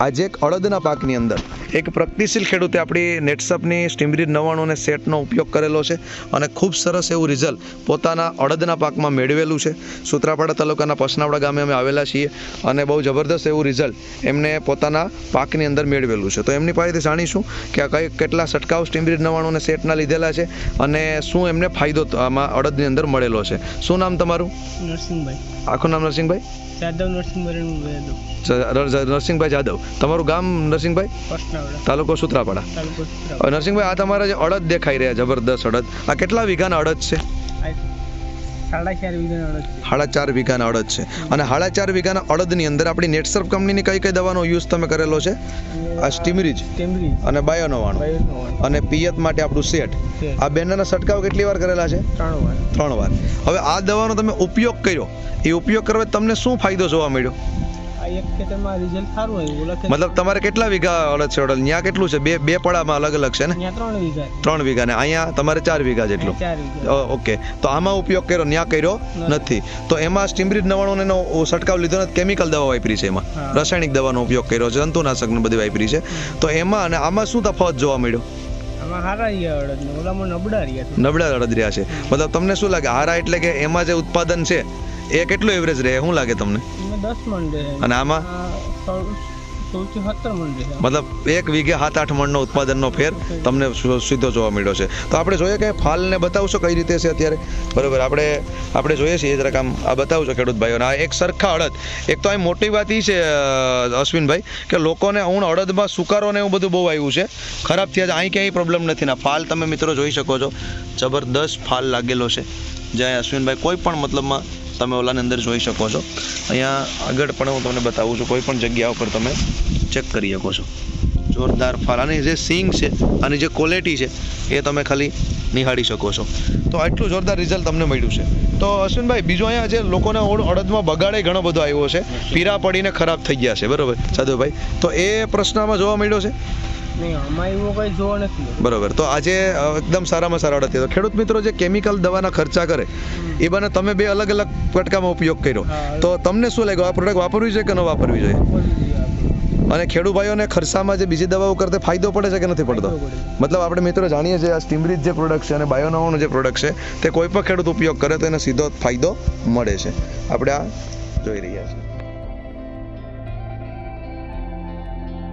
આજે એક અડદના પાકની અંદર. એક પ્રગતિશીલ ખેડૂતે આપણી નેટસપની સ્ટીમરીડ નવ્વાણું અને સેટનો ઉપયોગ કરેલો છે અને ખૂબ સરસ એવું રિઝલ્ટ પોતાના અડદના પાકમાં મેળવેલું છે. સુત્રાપાડા તાલુકાના પસનાવડા ગામે અમે આવેલા છીએ અને બહુ જબરદસ્ત એવું રિઝલ્ટ એમને પોતાના પાકની અંદર મેળવેલું છે. તો એમની પાસેથી જાણીશું કે આ કઈ કેટલા છંટકાવ સ્ટીમરીડ નવ્વાણું અને સેટના લીધેલા છે અને શું એમને ફાયદો આમાં અડદની અંદર મળેલો છે. શું નામ તમારું? નરસિંહભાઈ. આખું નામ નરસિંહભાઈ? જાદવ નરસિંહભાઈ નરસિંહભાઈ જાદવ. તમારું ગામ નરસિંહભાઈ? તાલુકો સુત્રાપાડા. નરસિંહભાઈ આ તમારા જે અડદ દેખાઈ રહ્યા જબરદસ્ત અડદ. આ કેટલા વીઘાના અડદ છે? સાડા ચાર વીઘાના અડદ છે. અને સાડા ચાર વીઘાના અડદની અંદર આપણી નેટસર્ફ કંપનીની કઈ કઈ દવાનો યુઝ તમે કરેલો છે? આ સ્ટીમરીજ અને બાયોનોવાણું. અને પિયત માટે આપણું સેટ આ બેનના છંટકાવ કેટલી વાર કરેલા છે? ત્રણ વાર. હવે આ દવાનો તમે ઉપયોગ કર્યો. એ ઉપયોગ કરવા તમને શું ફાયદો જોવા મળ્યો? આ એક ખેતરમાં રિઝલ્ટ સારું આવ્યું ઓલા મતલબ તમારે કેટલા વીઘા અડદ છે અડદ? ત્યાં કેટલું છે? બે બે પડામાં અલગ અલગ છે ને? ત્યાં ત્રણ વીઘા. ત્રણ વીઘા ને. અહીંયા તમારે ચાર વીઘા જેટલું. ચાર વીઘા. ઓકે. તો આમાં ઉપયોગ કર્યો ન્યા કર્યો નથી. તો એમાં સ્ટીમરીડ નવાણું એનો છંટકાવ લીધો નથી કેમિકલ દવા વાપરી છે એમાં. રાસાયણિક દવાનો ઉપયોગ કર્યો છે જંતુનાશકને બધી વાપરી છે. તો એમાં અને આમાં શું તફાવત જોવા મળ્યો? નબળા અડદ રહ્યા છે. મતલબ તમને શું લાગે? હારા એટલે કે એમાં જે ઉત્પાદન છે એ કેટલું એવરેજ રહે? શું લાગે તમને? અને આમાં? મતલબ એક વીઘે સાત આઠ મણનો ઉત્પાદનનો ફેર તમને સીધો જોવા મળ્યો છે. તો આપણે જોઈએ કે ફાલને બતાવશો કઈ રીતે છે અત્યારે? બરોબર આપણે આપણે જોઈએ છીએ જરાક આમ આ બતાવશો ખેડૂત ભાઈઓને. આ એક સરખા અડદ. એક તો આ મોટી વાત એ છે અશ્વિનભાઈ કે લોકોને હું અડદમાં સુકારો ને એવું બધું બહુ આવ્યું છે. ખરાબ થયા છે. અહીં ક્યાંય પ્રોબ્લેમ નથી. ના ફાલ તમે મિત્રો જોઈ શકો છો. જબરદસ્ત ફાલ લાગેલો છે. જ્યાં અશ્વિનભાઈ કોઈ પણ મતલબમાં તમે ઓલાની અંદર જોઈ શકો છો. અહીંયા આગળ પણ હું તમને બતાવું છું, કોઈ પણ જગ્યા ઉપર તમે ચેક કરી શકો છો. જોરદાર ફાલ અને જે સિંગ છે આની જે ક્વોલિટી છે, એ તમે ખાલી નિહાળી શકો છો. તો આટલું જોરદાર રિઝલ્ટ તમને મળ્યું છે. તો અશ્વિનભાઈ, બીજું અહીંયા જે લોકોને અડદમાં બગાડે ઘણો બધો આવ્યો છે. પીરા પડીને ખરાબ થઈ ગયા છે, બરોબર? સાધુભાઈ, તો એ પ્રશ્નમાં જોવા મળ્યો છે? બરોબર. તો આજે એકદમ સારામાં સારા થયા. તો ખેડૂત મિત્રો જે કેમિકલ દવાના ખર્ચા કરે એ બને તમે બે અલગ અલગ પટકામાં ઉપયોગ કર્યો. તો તમને શું લાગ્યું? આ પ્રોડક્ટ વાપરવી જોઈએ કે ન વાપરવી જોઈએ. અને ખેડૂત ભાઈઓને ખર્ચામાં જે બીજી દવાઓ કરતા ફાયદો પડે છે કે નથી પડતો? મતલબ આપણે મિત્રો જાણીએ છીએ આ સ્ટીમરીજ જે પ્રોડક્ટ છે અને બાયોનોવાનું જે પ્રોડક્ટ છે તે કોઈ પણ ખેડૂત ઉપયોગ કરે તો એને સીધો ફાયદો મળે છે. આપણે આ જોઈ રહ્યા છીએ.